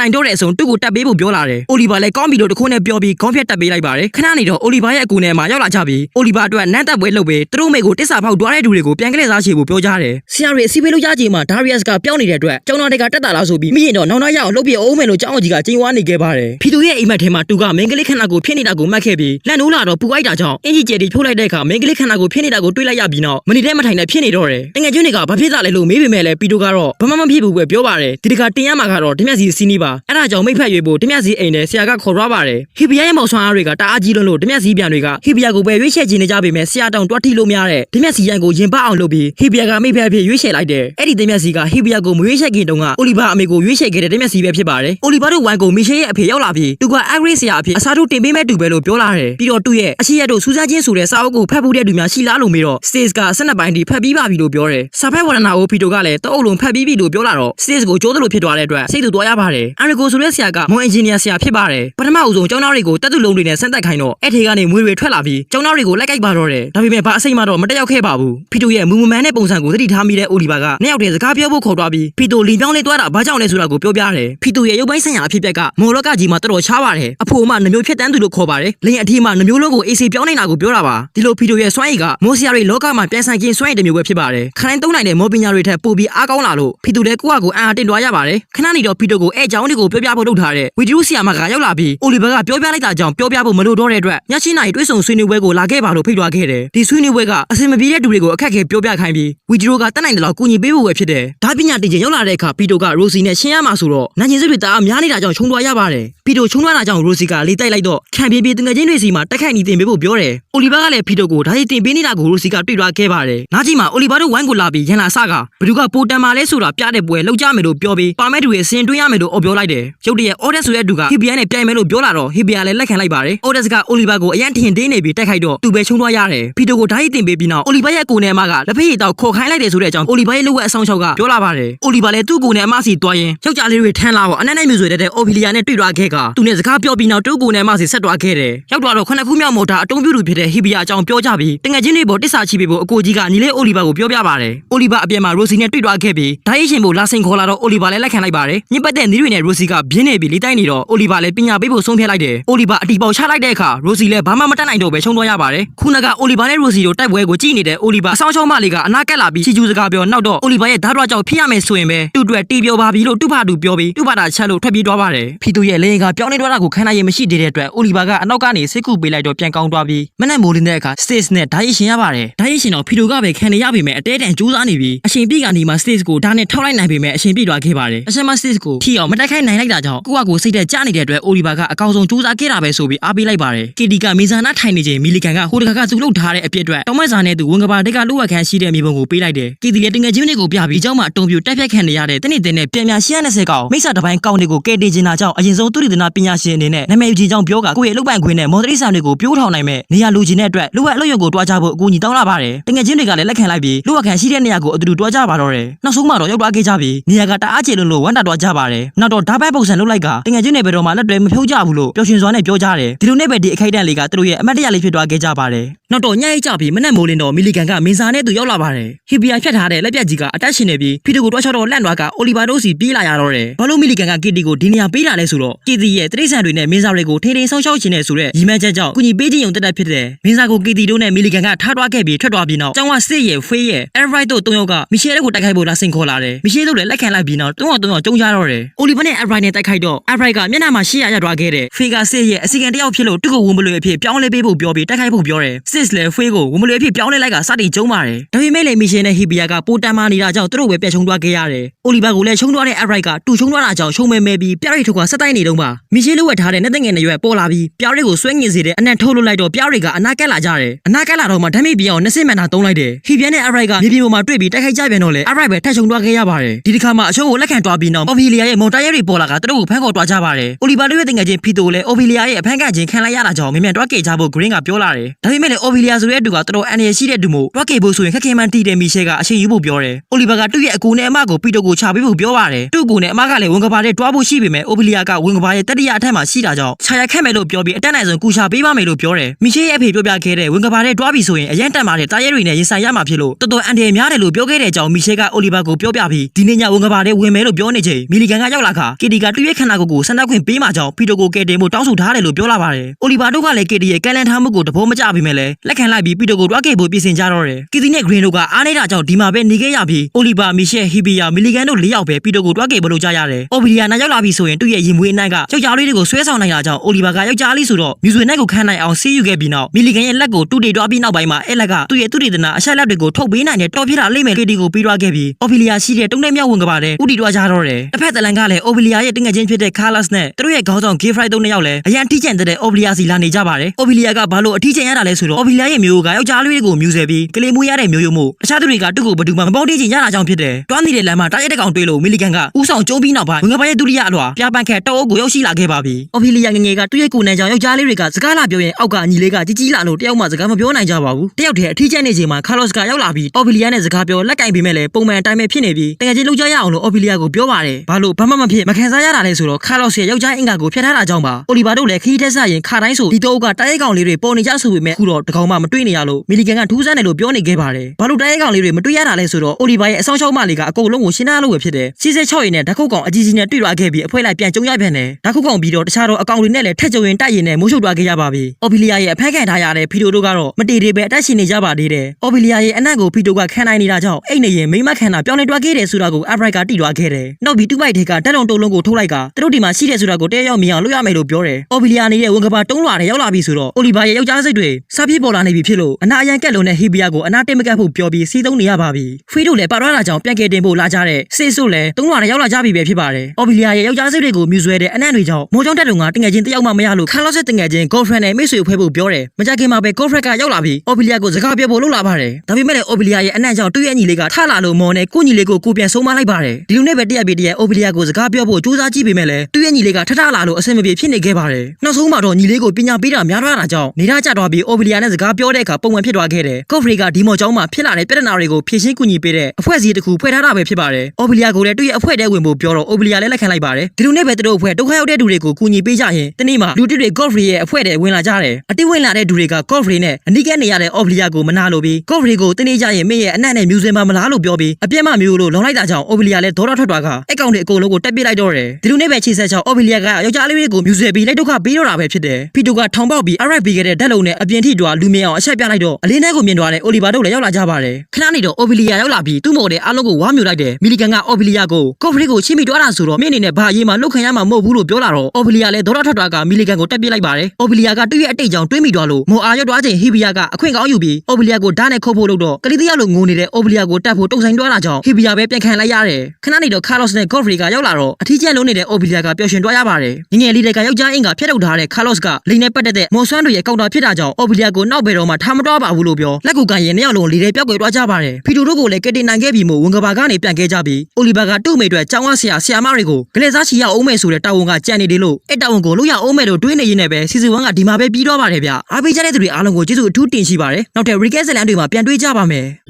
နိုင်တော့တဲ့အဆုံးသူ့ကိုတက်ပေးဖို့ပြောလာတယ်အိုလီဗာလည်းကောင်းပြီလို့တခုနဲ့ပြောပြီးခေါင်းဖြတ်တက်ပေးလိုက်ပါတယ်ခဏနေတော့အိုလီဗာရဲ့အကူနဲ့မှရောက်လာကြပြီးအိုလီဗာအတွက်နန်းတက်ပွဲလုပ်ပြီးသူတို့မိကိုတစ္ဆာဖောက်တွားတဲ့သူတွေကိုပြန်ကလေးစားချေဖို့ပြောကြတယ်ဆရာတွေအစီအပေးလို့ရကြမှာဒါရီယက်ပြောင်းနေတဲ့အတွက်ကျောင်းသားတွေကတက်တာလားဆိုပြီးမိရင်တော့နောက်နောက်ရအောင်လုပ်ပြအောင်မယ်လို့ကျောင်းအကြီးကကျင်းဝါနေခဲ့ပါတယ်ဖီတူရဲ့အိမ်မက်ထဲမှာသူကမင်းကလေးခန္ဓာကိုဖြစ်နေတာကိုမှတ်ခဲ့ပြီးလက်နိုးလာတော့ပူအိုက်တာကြောင့်အင်ကြီးကျယ်တီထုတ်လိုက်တဲ့အခါမင်းကလေးခန္ဓာကိုဖြစ်နေတာကိုတွေးလိုက်ရပြီးနောက်မနေတဲ့မထိုင်နဲ့ဖြစ်နေတော့တယ်တငယ်ချင်းတွေကဘာဖြစ်တာလဲလို့မေးပေမဲ့လည်းပီတူကတော့ဘာမှမဖြစ်ဘူးပဲပြောပါတယ်ဒီတခါတင်ရမှာကတော့တမျက်စီစီးနီးပါအဲ့ဒါကြောင့်မိတ်ဖက်ရွေးဖို့တမျက်စီအိမ်နဲ့ဆရာကခေါ်ရပါတယ်ဟီဘီယာရဲ့မောင်ဆွမ်းအားတွေကတအားကြီးလွန်းလို့တမျက်စီပြန်တွေကဟီဘီယာကိုပဲရွေးချယ်ခြင်းနေကြပေမဲ့ဆရာတောင်တွားထိလို့မရတဲ့တမျက်စီရန်ကိုရင်ပအောင်လုပ်ပြီးဟီဘီယာကမိတ်ဖက်အဖြစ်ရွေးချယ်လိုက်တယ်အဲ့ဒီတမျက်စီကဟီဘီယာကိုမရွေးချယ်ခင်တုန်းကအိုလီဗာအမေကိုရွေးချယ်ခဲ့တဲ့တမျက်စီပဲဖြစ်ပါတယ်အိုလီဗာတို့ဝိုင်းကိုမီရှေရဲ့အဖေရောက်လာပြီးသူကအဂရိဆရာအဖြစ်အစားထိုးတင်ပေးမဲ့တူပဲလို့ပြောလာတယ်ပြီးတော့သူ့ရဲ့အရှိရတို့စူးစမ်းခြင်းဆိုတဲ့စာအုပ်ကိုဖတ်ဖို့တဲ့သူများရှိလားလို့မေးတော့ States က12ပိုင်းထိဖတ်ပြီးပါပြီလို့ပြောတယ်စာဖက်ဝရဏကိုဖီတိုကလည်းတအုပ်လုံးဖတ်ပြီးပြီလို့ပြောလာတော့ States ကိုကြိုးသလိုဖြစ်သွားတဲ့အတွက်စိတ်တူသွားရပါတယ်အရီကိုဆိုတဲ့ဆရာကမွန်အင်ဂျင်နီယာဆရာဖြစ်ပါတယ်ပထမအဦးဆုံးကျောင်းသားတွေကိုတက်သူလုံးတွေနဲ့ဆန်းသက်ခိုင်းတော့အဲ့ထေကနေမွေတွေထွက်လာပြီးကျောင်းသားတွေကိုလိုက်ကိုက်ပါတော့တယ်ဒါပေမဲ့ဘာအစိမ့်မှတော့မတက်ရောက်ခဲ့ပါဘူးဖီတိုရဲ့မူမမန်တဲ့ပုံစံကိုသတိထားမိတဲ့အိုလီဗာကနှစ်ယောက်တည်းစကားပြောဖို့ခေါ်သွားပြီးဖီတိုလီပြောင်းလေးသွားတာဘာကြောင့်လဲဆိုတာကိုပြောပြတယ်ဖီတိုရဲ့ရုပ်ပိုင်းဆိုင်ရာအဖြစ်အပျက်ကမော်လော့ကကြီးမှာတော်တော်ရှားပါတယ်အဖိုးအမနှမျိုးဖြစ်တန်းသူလို့ခေါ်ပါတယ်လင်းအထီးမှာနှမျိုးလုံးကို AC ပြောင်းနေတာကိုပြောတာပါဒီလိုဖီတိုရဲ့စွမ်းရည်ကမော်ဆီယာတွေလောကမှာပြန်ဆိုင်ခြင်းစွမ်းရည်တစ်မျိုးပဲဖြစ်ပါတယ်ခရိုင်သုံးနိုင်တဲ့မော်ပညာတွေထက်ပိုပြီးအားကောင်းလာလို့ဖီတိုလည်းကိုယ့်အကိုအံအားတင်သွားရပါတယ်ခဏနေတော့ဖီတိုကိုအဲအကြောင်းတွေကိုပြောပြဖို့လုပ်ထားတဲ့ဝီဒီယိုဆီယာမကရောက်လာပြီးအိုလီဗာကပြောပြလိုက်တာကြောင့်ပြောပြဖို့မလိုတော့တဲ့အတွက်ညချင်းနိုင်တွေးဆုံဆွေးနွေးပွဲကိုလာခဲ့ပါလို့ဖိတ်သွားခဲ့တယ်ဒီဆွေးနွေးပွဲကအစင်မပြေတဲ့သူတွေကိုအခက်အခဲပြောပြခိုင်းပြီးဝီဒီယိုကတက်နိုင်တယ်လို့ကူညီပေးဖို့ပဲဖြစ်တယ်ဒါပညာတင်ချင်းရောက်လာတဲ့အခါဖီတိုကရိုစီနဲ့ရှင်းရမှာဆိုတော့နာကျင်စိတ်တွေတအားများနေတာကြောင့်ခြုံသွားရပါတယ်ဖီတိုခြုံသွားတာကြောင့်ရိုစီကလေးတိုက်လိုက်တော့ခံပြေးပြေးတငယ်ချင်းတွေစီမှာတက်ခိုက်နေတင်ပေးဖို့ပြောတယ်အိုလီဗာကလည်းဖီတိုကိုဒါရီတင်ပေးနေတာကိုရိုစီကတွေ့သွားခဲ့ပါတယ်နားကြီးမှာအိုလီဗာတို့ဝိုင်းကိုလာပြီးရန်လာစကဘသူကပိုတန်မာလဲဆိုတာပြတဲ့ပွဲလောက်ကြမယ်လို့ပြောပြီးပါမဲတူရဲ့စင်တွင်းရမယ်လို့အော်ပြောလိုက်တယ်ရုတ်တရက်အော်ဒက်ဆိုတဲ့သူကဟီဘီယာနဲ့ပြိုင်မယ်လို့ပြောလာတော့ဟီဘီယာလည်းလက်ခံလိုက်ပါတယ်အော်ဒက်ကအိုလီဗာကိုအရန်ထင်တင်းနေပြီးတက်ခိုက်တော့သူပဲချုံသွားရတယ်ဖီတိုကိုဓာတ်ရည်တင်ပေးပြီးနောက်အိုလီဗာရဲ့ကိုယ်နဲ့အမကလက်ဖေးရည်တော့ခေါ်ခိုင်းလိုက်တယ်ဆိုတဲ့အကြောင်းအိုလီဗာရဲ့လူဝက်အဆောင်ချောက်ကပြောလာပါတယ်အိုလီဗာလည်းသူ့ကိုယ်နဲ့အမစီတွားရင်ယောက်ျားလေးတွေထမ်းလာတော့အနက်နဲ့မျိုးဆွေတဲ့အိုဖီလီယာနဲ့တွေ့သွားခဲ့ကသူနဲ့စကားပြောပြီးနောက်သူ့ကိုယ်နဲ့အမစီဆက်သွားခဲ့တယ်ရောက်သွားတော့ခုနှစ်ခုမြောက်မော်တာအတုံးပြူသူဖြစ်တဲ့ဟီဘီယာအကြောင်းပြောကြပြီးတငယ်ချင်းတွေပေါ်တစ္ဆာချီပေးဖို့အကိုကြီးကညီလေးအိုလီဗာကိုပြောပြပါတယ်အိုလီဗာအပြင်မှာရိုစီနဲ့တွေ့သွားခဲ့ပြီးဓာတ်ရည်ရှင်ဖို့လာဆင်ခေါ်လာတော့အိုလီဗာလည်းလက်ခံလိုက်ပါတယ်ညစ်ပတ်တဲ့နီးတွေနဲ့ရိုစီကပြင်းနေပြီးလေးတိုင်းနေတော့အိုလီဗာလည်းပညာပေးဖို့ဆုံးဖြတ်လိုက်တယ်အိုလီဗာအတီပေါချလိုက်တဲ့အခါရိုစီလည်းဘာမှမတတ်နိုင်တော့ပဲရှုံးသွားရပါတယ်ခုနကအိုလီဗာနဲ့ရိုစီတို့တိုက်ပွဲကိုကြည့်နေတဲ့အိုလီဗာအဆောင်ရှောင်းမလေးကအနာကက်လာပြီးချီကျူးစကားပြောနောက်တော့အိုလီဗာရဲ့ဓာတ်တော်ကြောင့်ဖြစ်ရမယ်ဆိုရင်ပဲတူတွက်တီးပြောပါပြီလို့တူဖာတူပြောပြီးတူဖာတာချက်လို့ထွက်ပြေးသွားပါတယ်ဖီတူရဲ့လေကပြောင်းနေသွားတာကိုခံနိုင်ရမရှိသေးတဲ့အတွက်အိုလီဗာကအနောက်ကနေစိတ်ကူပေးလိုက်တော့ပြန်ကောင်းသွားပြီးမနဲ့မိုးလင်းတဲ့အခါ stage နဲ့ဓာတ်ရည်ရှင်ရပါတယ်ဓာတ်ရည်ရှင်တော့ဖီတူကပဲခံနေရပေမဲ့အတဲတန်ကြိုးစားနေပြီးအရှင်ပြည့်ကနေမှ stage ကိုဓာတ်နဲ့ထောက်လိုက်နိုင်ပေမဲအရှင်ပြည့်သွားခဲ့ပါတယ်အရှင်မ stage ကိုထီအောင်မတိုက်ခိုက်နိုင်လိုက်တာကြောင့်ကိုကကိုစိတ်သက်ကြနေတဲ့အတွက်အိုလီဗာကအကောင်းဆုံးကြိုးစားခဲ့တာပဲဆိုပြီးအားပေးလိုက်ပါတယ်ကီတီကမီဇာနာထိုင်နေချိန်မီလီကန်ကဟိုတခါကသူ့လုပ်ထားတဲ့အပြစ်အတွက်တောင်းမဆာနဲ့သူဝန်ကပါတက်ကလူဝက်ခန်းရှိတဲ့မြေပုံကိုပေးလိုက်တယ်ကီတီရဲ့တငယ်ချင်းတွေကိုပြပြီးအเจ้าမှာအတုံပြူတက်ဖြတ်ခံနေရတဲ့တနစ်တင်နဲ့ပြန်ပြန်120ကောင်မိစ္ဆာတစ်ပိုင်းကောင်တွေကိုကဲတင်နေတာကြောင့်အရင်ဆုံးသူရိဒနာပညာရှင်အနေနဲ့နာမည်ယူခြင်းကြောင့်ပြောကကိုယ့်ရဲ့လုပ်ပိုင်ခွင့်နဲ့မော်ဒရိဆန်တွေကိုပြိုးထောင်နိုင်မဲ့နေရာလူချင်းတဲ့အတွက်လူဝက်အလုပ်ရုံကိုတွားကြဖို့အကူအညီတောင်းလာပါတယ်တငယ်ချင်းတွေကလည်းလက်ခံလိုက်ပြီးလူဝက်ခန်းရှိတဲ့နေရာကိုအတူတူတွားကြပါတော့တယ်နောက်ဆုံးမှတော့ရောက်သွားခဲ့ကြပြီး နေရာကတအားချေလွန်းလို့ဝမ်းတာတွားကြပါတယ်နောက်တော့ဓာတ်ပိုက်ပုံစံလုပ်လိုက်ကတငယ်ချင်းတွေဘယ်တော့မှလက်တွေမဖြုတ်ကြဘူးလို့ပျော်ရွှင်စွာနဲ့ပြောကြတယ်ဒီလိုနဲ့ပဲဒီအခိုက်အတန့်လေးကသူတို့ရဲ့အမတ်တရလေးဖြစ်သွားခဲ့ကြပါတယ်နောက်တော့ညအိတ်ကြပြီးမနဲ့မိုးလင်းတော့မီလီကန်ကမင်းစာနဲ့သူရောက်လာပါတယ်ဟီဘီယာဖြတ်ထားတဲ့လက်ပြတ်ကြီးကအတက်ရှင်နေပြီးဖီတိုကိုတွားချတော့လန့်သွားကအိုလီဗာတို့စီပြေးလာရတော့တယ်ဘာလို့မီလီကန်ကကီတီကိုဒီနေရာပေးတာလဲဆိုတော့ကီတီရဲ့တရိษံတွေနဲ့မင်းစာတွေကိုထိန်းထိန်းဆောင်ရှောက်ခြင်းနဲ့ဆိုတဲ့ရီမန်းချက်ကြောင့်ကုညီပေးခြင်းုံတက်တက်ဖြစ်တဲ့မင်းစာကိုကီတီတို့နဲ့မီလီကန်ကထားသွားခဲ့ပြီးထွက်သွားပြီးနောက်ကျောင်းကစစ်ရဲ့ဖေးရဲ့အဲရိုက်တို့တုံးယောက်ကမီရှယ်ကိုတိုက်ခိုက်ဖို့လာဆင်ခေါ်လာတယ်မီရှယ်တို့လည်းလက်ခံလိုက်ပြီးနောက်တုံးယောက်တုံးယောက်ကျုံကြတော့တယ်အိုလီဗာနဲ့အဲရိုက်နဲ့တိုက်ခိုက်တော့အဲရိုက်ကမျက်နှာမှာရှေ့ရရသွားခဲ့တယ်ဖေးကစစ်ရဲ့အစီကန်တယောက်ဖြစ်လို့သူ့ကိုဝန်မလွေအဖြစ်ပြောင်းလဲပေးဖို့ပြောပြီးတိုက်ခိုက်ဖို့ပြောတယ်စစ်လည်းဖေးကိုဝန်မလွေအဖြစ်ပြောင်းလဲလိုက်ကစတင်ကျုံပါတယ်ဒါပေမဲ့လည်းမီရှယ်နဲ့ဟီဘီယာကပိုတန်မာနေတာကြောင့်သူတို့ပဲပြတ်ချုံသွားခဲ့ရတယ်အိုလီဗာကိုလည်းချုံသွားတဲ့အဲရိုက်ကတူချုံသွားတာကြောင့်ရှုံမဲမဲပြီးပြရိတ်ထုတ်ကစက်တိုင်းနေတော့ပါမီရှယ်လိုဝက်ထားတဲ့နှစ်သက်ငယ်နဲ့ရွက်ပေါ်လာပြီးပြရိတ်ကိုဆွဲငင်စေတဲ့အနံထုတ်လွတ်လိုက်တော့ပြရိတ်ကအနာကက်လာကြတယ်အနာကက်လာတော့မှဓာမိပြအောင်နှစ်စင်မှန်တာတုံးလိုက်တယ်ဟီပြန်နဲ့အဲရိုက်ကမြေပြင်ပေါ်မှာတွေ့ပြီးတိုက်ခိုက်ကြပြန်တော့လေအဲရိုက်ပဲထက်ချုံသွားခဲ့ရပါတယ်ဒီတစ်ခါမှအချိုးကိုလက်ခံသွားပြီးနောက်အော်ဗီလီယာရဲ့မော်တာရဲတွေပေါ်လာကသူတို့ကိုဖမ်းခေါ်သွားကြပါတယ်အိုလီဗာတို့ရဲ့တင်ငယ်ချင်းဖီတိုလည်းအော်ဗီလီယာရဲ့အဖမ်းခံခြင်းခံလိုက်ရတာကြောင့်မြန်မြန်တွားကေကြဖို့ဂရင်းကပြောလာတယ်ဒါပေမဲ့လည်းအော်ဗီလီယာဆိုတဲ့သူကတော်တော်အန်ရရှိတဲ့သူမို့တွားကေဖို့ဆိုရင်ခက်ခဲမှန်းတီးတဲ့မီရှယ်ကအရှိယူဖို့ပြောတယ်အိုလီဗာကသူ့ရဲ့အကူနဲ့အမကိုပီတိုကိုချပေးဖို့ပြောပါတယ်သူ့အကူနဲ့အမကလည်းဝန်ကပါတဲ့တွားဖို့ရှိပေမဲ့အိုဗီလီယာကဝန်ကပါရဲ့တတိယအထက်မှာရှိတာကြောင့်ခြာရခက်မယ်လို့ပြောပြီးအတက်နိုင်ဆုံးကူချပေးပါမယ်လို့ပြောတယ်မီရှယ်ရဲ့အဖေပြောပြခဲ့တဲ့ဝန်ကပါတဲ့တွားပြီဆိုရင်အရန်တက်မာတဲ့တာရဲတွေနဲ့ရင်ဆိုင်ရမှာဖြစ်လို့တော်တော်အန်တယ်များတယ်လို့ပြောခဲ့တဲ့အကြောင်းမီရှယ်ကအိုလီဗာကိုပြောပြပြီးဒီနေ့ညညာဝန်ကဘာတဲ့ဝင်မယ်လို့ပြောနေချိန်မီလီဂန်ကရောက်လာခါကီတီကတူရဲ့ခန္ဓာကိုယ်ကိုဆန္ဒခွင့်ပေးမှကြောင်းပီတိုကိုကယ်တင်ဖို့တောင်းဆိုထားတယ်လို့ပြောလာပါတယ်။အိုလီဗာတို့ကလည်းကီတီရဲ့ကဲလန်ထားမှုကိုတဘောမကျပေမဲ့လည်းလက်ခံလိုက်ပြီးပီတိုကိုတွားခဲ့ဖို့ပြင်ဆင်ကြတော့တယ်။ကီတီနဲ့ဂရင်းတို့ကအားနေတာကြောင့်ဒီမှာပဲနေခဲ့ရပြီးအိုလီဗာမီရှယ်ဟီဘီယာမီလီဂန်တို့၄ယောက်ပဲပီတိုကိုတွားခဲ့ဖို့လုပ်ကြရတယ်။အိုဘီလီယာနာရောက်လာပြီဆိုရင်သူ့ရဲ့ရင်မွေးအနိုင်ကယောက်ျားလေးတွေကိုဆွဲဆောင်နိုင်တာကြောင့်အိုလီဗာကယောက်ျားလေးဆိုတော့မြူဆွေနဲ့ကိုခန်းနိုင်အောင်စီးယူခဲ့ပြီးနောက်မီလီဂန်ရဲ့လက်ကိုတူတီတွားပြီးနောက်ပိုင်းမှာအဲ့လက်ကသူ့ရဲ့သူတည်တနာအချက်လက်တွေကိုထုတ်ပေးနိုင်တဲ့တော်ပြတာလိမ့်မယ်ကီတီကိုပြီးတွားခဲ့ပြီးအိုဘီလီယာရှိတဲ့တုံးတဲ့မြောက်ဝင်ကပါတဲ့ဥတီတွားကြတော့တယ်။တစ်ဖက်တလန်ကလည်းအိုဘီလီယာရဲ့တင်ငယ်ချင်းဖြစ်တဲ့ကားလတ်နဲ့သူတို့ရဲ့ခေါင်းဆောင်ဂေဖရိုက်တို့နှစ်ယောက်လည်းအရန်ထိကျန်တဲ့အိုဘီလီယာစီလာနေကြပါတယ်။အိုဘီလီယာကဘာလို့အထီးကျန်ရတာလဲဆိုတော့အိုဘီလီယာရဲ့မျိုးကယောက်ျားလေးတွေကိုမြူဆယ်ပြီးကလေးမွေးရတဲ့မျိုးရိုးမို့တခြားသူတွေကသူ့ကိုဘယ်သူမှမပေါင်းတေးချင်ရတာကြောင့်ဖြစ်တယ်။တွားနေတဲ့လမ်းမှာတားရက်တဲ့ကောင်တွေ့လို့မီလီဂန်ကဥဆောင်ကျုံးပြီးနောက်ပိုင်းဝင်ကပါရဲ့ဒုတိယအလွှာပြပန်းခက်တောအုပ်ကိုရောက်ရှိလာခဲ့ပါပြီ။အိုဘီလီယာငငယ်ကသူ့ရဲ့ကိုယ်နဲ့ကြောင့်ယောက်ျားလေးတွေကစကားလာပြောရင်အောက်ကညီလေးကကြီးကြီးလာလို့တယောက်မှစကားမပြောနိုင်ကြပါဘူး။တယောက်တည်းအထီးကျန်နေချိန်မှာကာလော့စ်ကရောက်လာပြီးအိုဘီလီယာနဲ့စကားပြောလက်ကင်ပေးမဲ့လည်းပုံမှန်အတိုင်းပဲဖြစ်နေပြီးတကယ်ချင်းလှုပ်ကြရအောင်လို့အိုဘီလီယာကိုပြောပါတယ်။ဘာလို့ဘာမှမဖြစ်မခံစားရတာလဲဆိုတော့ကာလော့စ်ရဲ့ယောက်ျားအင်္ဂါကိုဖျက်ထားတာကြောင့်ပါ။အိုလီဗာတို့လည်းခီးတက်ဆရင်ခါတိုင်းဆိုဒီတော့ကတိုက်ရိုက်ကောင်လေးတွေပေါ်နေကြဆိုပေမဲ့ခုတော့တကောင်မှမတွေ့နေရလို့မီလီဂန်ကထူးဆန်းတယ်လို့ပြောနေခဲ့ပါတယ်။ဘာလို့တိုက်ရိုက်ကောင်လေးတွေမတွေ့ရတာလဲဆိုတော့အိုလီဗာရဲ့အဆောင်ရှောက်မလေးကအကုန်လုံးကိုရှင်းထားလို့ပဲဖြစ်တယ်။စီးစဲ6ရင်နဲ့ဓာတ်ခုတ်ကောင်အကြီးကြီးနဲ့တွေ့သွားခဲ့ပြီးအဖွဲလိုက်ပြန်ကြုံရပြန်တယ်။ဓာတ်ခုတ်ကောင်ပြီးတော့တခြားတော့အကောင်တွေနဲ့လည်းထက်ကြုံရင်တိုက်ရင်နဲ့မိုးရှုပ်သွားခဲ့ရပါပြီ။အော်ဘီလီယာရဲ့အဖက်ခံထားရတဲ့ဖီတိုတို့ကတော့မတေတေပဲအသက်ရှင်နေကြပါသေးတယ်။အော်ဘီလီယာရဲ့အနံ့ကိုဖီတိုကခံနိုင်နေတာကြောင့်အိတ်နေရင်မိမခန္ဓာပြောင်းလဲသွားခဲ့တယ်ဆိုတာကိုအဘရိုက်ကတိသွားခဲ့တယ်။နောက်ပြီးတူပိုက်တွေကတက်လုံတုံလုံးကိုထုတ်လိုက်ကသူတို့ဒီမှာရှိတယ်ဆိုတာကိုတဲရောက်မြင်အောင်လုပ်ရမယ်လို့ပြောတယ်။အော်ဘီလီယာနေတဲ့ဝန်ကပါတုံးလွာနဲ့ရောက်လာပြီဆိုတော့အိုလီဗာရဲ့ယောက်ျားစိတ်တွေစားပြေးပေါ်လာနေပြီဖြစ်လို့အနာအရန်ကက်လုံးနဲ့ဟီဘီယာကိုအနာတင်မကတ်ဖို့ပြောပြီးစီးသုံးနေရပါပြီ။ဖေးတို့လည်းပါရတာကြောင့်ပြန်ကယ်တင်ဖို့လာကြတဲ့စေဆုလည်းတုံးလွာနဲ့ရောက်လာကြပြီပဲဖြစ်ပါတယ်။အော်ဘီလီယာရဲ့ယောက်ျားစိတ်တွေကိုမြူဆွဲတဲ့အနံ့တွေကြောင့်မိုးကြောင်းတက်တုံကတငယ်ချင်းတယောက်မှမရလို့ခါလော့ဆက်တငယ်ချင်း girlfriend နဲ့မိတ်ဆွေဖွဲ့ဖို့ပြောတယ်။မကြခင်မှာပဲ girlfriend ကရောက်လာပြီးအော်ဘီလီယာကိုစကားပြောဖို့လုပ်လာပါတယ်။ဒါပေမဲ့လည်းအော်ဘီလီယာရဲ့အနံ့ကြောင့်သူ့ရဲ့ညီလေးကထလာလို့မော်နဲ့ကိုညီလေးကိုကိုပြန်ဆုံးမလိုက်ပါတယ်။ဒီလိုနဲ့ပဲတရက်ပြည့်တရက်အော်ဘီလီယာကိုစကားပြောဖို့စူးစမ်းကြည့်ပေမဲ့လည်းသူ့ရဲ့ညီလေးကထထလာလို့အဆင်မပြေဖြစ်နေခဲ့ပါတယ်။နောက်ဆုံးမှာတော့ညီလေးကိုပညာပေးတာများသွားတာကြောင့်နေတာကျသွားပြီးအော်ဘီလီယာနဲ့စကားပြောတဲ့အခါပုံမှန်ဖြစ်သွားခဲ့တယ်။ကော့ဖရီကဒီမော်ကျောင်းမှာဖြစ်လာတဲ့ပြဿနာတွေကိုဖြေရှင်းကူညီပေးတဲ့အဖွဲ့အစည်းတစ်ခုဖွဲ့ထားတာပဲဖြစ်ပါတယ်။အော်ဘီလီယာကိုလည်းသူ့ရဲ့အဖွဲ့ထဲဝင်ဖို့ပြောတော့အော်ဘီလီယာလည်းလက်ခံလိုက်ပါတယ်။ဒီလိုနဲ့ပဲသူတို့အဖွဲ့ဒုက္ခရောက်တဲ့သူတွေကိုကူညီပေးကြရင်တနေ့မှာလူတစ်တွေကော့ဖရီရဲ့အဖွဲ့ထဲဝင်လာကြတယ်။အတိဝင်လာတဲ့သူတွေကကော့ဖရီနဲ့အနီးကပ်နေရတဲ့အော်ဘီလီယာကိုမနာလိုပြီးကော့ဖရီကိုတနေ့ကျရင်မင်းရဲ့အနံ့နဲ့မြူစင်ပါမလားလို့ပြောပြီးအပြက်မမျိုးလို့လောင်လိုက်တာကြောင့်အော်ဘီလီယာလည်းဒေါရထွက်သွားကအကောင့်တွေအကုန်လုံးကိုတက်ပစ်လိုက်တော့တယ်။ဒီလိုနဲ့ပဲခြေဆက်ချောင်းအော်ဘီလီယာကယောက်ျားလေးတွေကိုမြူဆွဲပြီးလိုက်ဒုက္ခပေးတော့တာပဲဖြစ်တယ်။ဖီတိုကထောင်ပေါက်ပြီးအရိုက်ပေးခဲ့တဲ့ဓာတ်လုံးနဲ့အပြင်ထိတွားလူမြင်အောင်အချက်ပြလိုက်တော့အလေးနဲ့ကိုမြင်သွားတဲ့အိုလီဗာတို့လည်းရောက်လာကြပါတယ်။ခဏနေတော့အော်ဘီလီယာရောက်လာပြီးသူ့မော်တဲ့အားလုံးကိုဝါမြူလိုက်တယ်။မီလီကန်ကအော်ဘီလီယာကိုကော့ဖရီကိုချိမိတွားတာဆိုတော့မင်းအနေနဲ့ဘာအရေးမှလုတ်ခံရမှာမဟုတ်ဘူးလို့ပြောလာတော့အော်ဘီလီယာလည်းဒေါရထွက်သွားကမီလီကန်ကိုတက်ပစ်လိုက်ပါတယ်။အော်ဘီလီယာကသူ့ရဲ့အတိတ်ကြောင့်တွေးမိသွားလို့မော်အားရောက်သွားချိန်ဟီဘီယာကအခွင့်ကောင်းယူပြီးအော်ဘီလီယာကိုဓာတ်နဲ့ခုတ်ဖို့လုပ်တော့ကလေးတယောက်လိုငိုနေတဲ့အော်ဘီလီယာကိုတတ်ဖို့တုံဆိုင်တွားတာကြောင့်ဟီဘီယာပဲပြန်ခံလိုက်ရတယ်။ခဏနေတော့ကာလော့စ်နဲ့ကော့ဖရီကရောက်လာတော့အထီးကျန်လုံးနေတဲ့အော်ဘီလီယာကပျော်ရွှင်တွားရပါတယ်။ငငယ်လေးတွေကယောက်ျားအင်ကဖျက်ထုတ်ထားတဲ့ကာလော့စ်ကလိန်နဲ့ပတ်သက်တဲ့မော်ဆွမ်းတွေရဲ့ကောင်တာဖြစ်တာကြောင့်အော်ဘီလီယာကိုနောက်ဘယ်တော့မှထားမတွားပါဘူးလို့ပြောလက်ကူကန်ရင်နှစ်ယောက်လုံးလေးတွေပျောက်ကွယ်တွားကြပါတယ်။ဖီတိုတို့ကိုလည်းကတင်နိုင်ခဲ့ပြီးမို့ဝန်ကဘာကနေပြန်ခဲ့ကြပြီးအိုလီဗာကသူ့မိအတွက်ចောင်းဝဆရာဆရာမတွေကိုဂလက်စားချီရအောင်မယ်ဆိုတဲ့တာဝန်ကကြံနေတယ်လို့အဲ့တာဝန်ကိုလို့ရအောင်မယ်လို့တွေးနေရင်းနဲ့ပဲစီဇန်1ကဒီမှာပဲပြီးတော့ပါတယ်ဗျ။အားပေးကြတဲ့သူတွေအားလုံးကိုကျေးဇူးအထူးတင်ရှိပါတယ်။နောက်ထပ် recap ဇာတ်လမ်းတွေမှာပြန်တွေ့ကြပါမယ်။